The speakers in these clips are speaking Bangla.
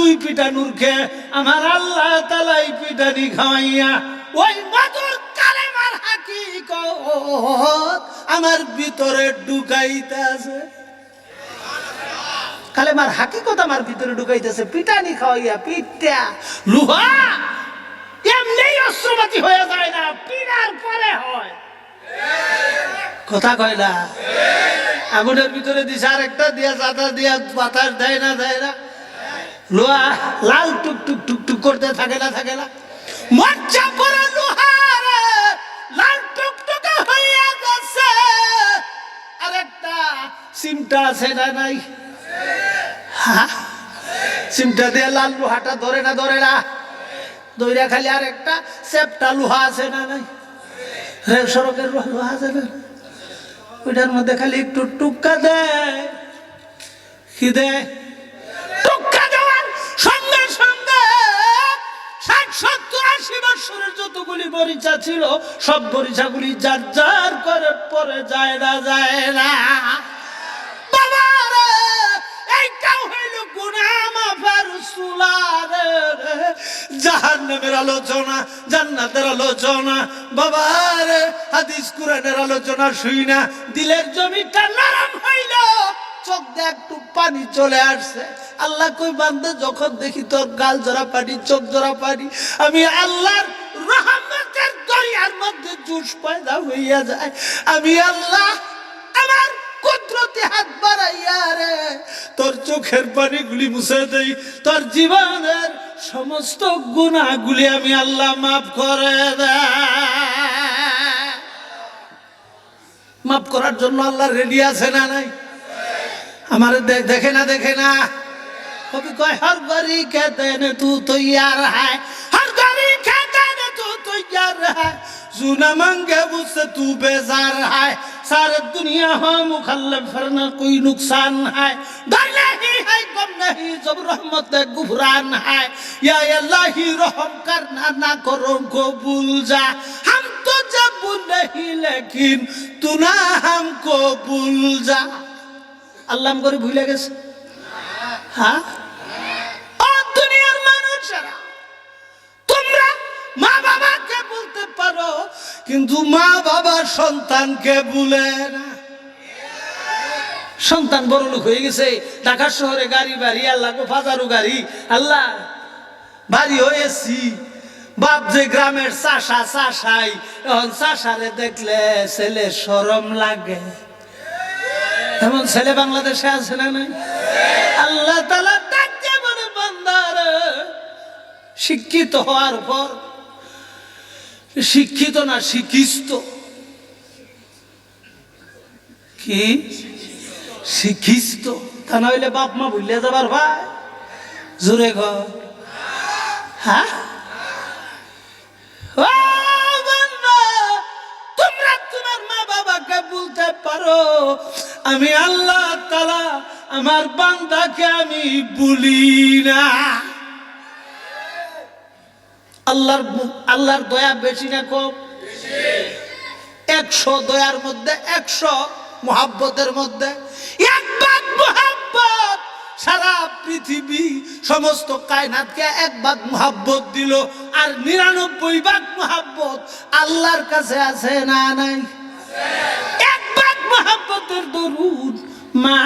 তুই পিটানুর খে, আমার আল্লাহ তালাই পিটানি খাওয়াইয়া, ওই মধুর কালেমার হাকিকত আমার ভিতরে ঢুকাইতে আছে কালেমার হাকিকত আমার ভিতরে ঢুকাইতেছে পিটানি খাওয়াইয়া পিটা লুহা এমনি অস্ত্রপাতি হয়ে যায় না পিনার পরে হয়। কথা কয় না আগুনের ভিতরে দিছে আর একটা দিয়া চাতা দিয়া বাতাস দেয় না দেয় না। লোহা লাল টুক টুক টুক টুক করতে থাকে না থাকে না। মজ্জা পরে লোহার, লাল টুক টুকে হইয়া গেছে। আরেকটা সিমটা আছে না নাই? হ্যাঁ? সিমটা দিয়ে লাল লোহাটা ধরে না ধরে না। দইরা খালি আর একটা সেপটা লোহা আছে না নাই? রেল সড়কের লোহা আছে না ওইটার মধ্যে খালি একটু টুক্কা দেয়। কি দেয় বরিচা ছিল, সব বরিচাগুলি যার যার করে পরে যায় না যায় না। আলোচনা শুই না, দিলের চোখ পানি চলে আসছে। আল্লাহ কই, বান্দে, যখন দেখি তোর গাল জোড়া পানি, চোখ জোড়া পানি, আমি আল্লাহর দরিয়ার জুস পয়দা হইয়া যায়। আমি আল্লাহ আমার কুদরতি হাত বাড়াইয়া রে, তোর চোখের পানিগুলি মুছে দেই, তোর জীবনের সমস্ত গুণাগুলি আমি আল্লাহ মাফ করে মাফ করার জন্য আল্লাহ রেডি আছে না নাই? আমার দেখে না দেখে না। কবি কয়, হর গরি খেতে নে তু তৈয়ার হায় হর গরি খেতে নে তু তৈয়ার হায় زنا منگے اس تو بیزار ہے سارے دنیا ہاں مخلف فرنا کوئی نقصان ہے ڈر نہیں ہے غم نہیں جب رحمت گفران ہے یا اللہ رحم کرنا نہ کرو قبول جا ہم تو جب نہیں لیکن تو نہ ہم کو بھول جا আল্লাহ করে ভুলে গেছে হ্যাঁ দুনিয়ার মানুষেরা তোমরা মা বাবাকে বলতে পারো কিন্তু মা বাবা সন্তানকে ভুলে না। সন্তান বড় লোক হয়ে গেছে, ঢাকা শহরে গাড়ি, বাড়ি, আল্লাহ ফাজারু গাড়ি, আল্লাহ, বাড়ি হয়েছি। বাপ যে গ্রামের চাষা, চাষাই, এখন চাষারে দেখলে ছেলে সরম লাগে। এমন ছেলে বাংলাদেশে আছে না নাই? আল্লাহ তালা ডাকতে মানে বান্দার, শিক্ষিত হওয়ার পর শিক্ষিত না শিক্ষিত কি? শিক্ষিত তা না হইলে বাপ মা ভুলে যাবার ভাই। জোরে হ্যাঁ তোমরা তোমার মা বাবাকে বলতে পারো, আমি আল্লাহ তালা আমার বান্দাকে আমি বলি না। আল্লাহর আল্লাহর দয়া বেশি না কম? একশো দয়ার মধ্যে, একশো মোহাব্বতের মধ্যে। এক ভাগ মোহাব্বত! সারা পৃথিবী, সমস্ত কায়নাতকে এক ভাগ মোহাব্বত দিল। আর নিরানব্বই ভাগ মোহাব্বত আল্লাহর কাছে আছে না নাই? এক ভাগ মোহাব্বতের দরুন মা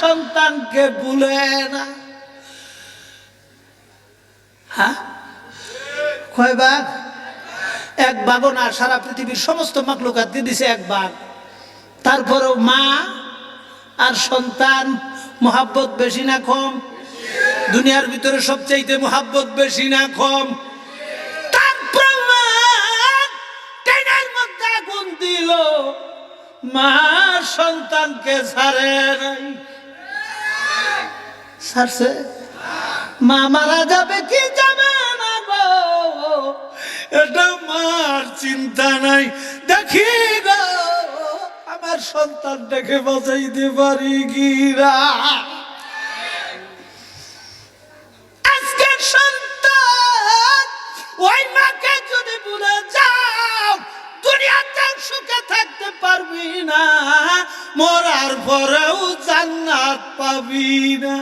সন্তানকে ভুলে না। হ্যাঁ? কয় ভাগ এক ভাগও না সারা পৃথিবীর সমস্ত মাকলুকাতকে দিছে এক ভাগ তারপরেও মা আর সন্তান মোহাব্বত বেশি না কম? দুনিয়ার ভিতরে সবচাইতে মোহাব্বত বেশি না কম? দিল। মা সন্তানকে ছাড়ে নাই। মা মারা যাবে কি চিন্তা নাই। দেখি গো আমার সন্তান দেখে বাঁচাইতে পারি না আজকের সন্তান, ওই যদি ভুলে যাও, দুনিয়াতে সুখে থাকতে পারবি না, মরার পরেও জান্নাত পাবি না।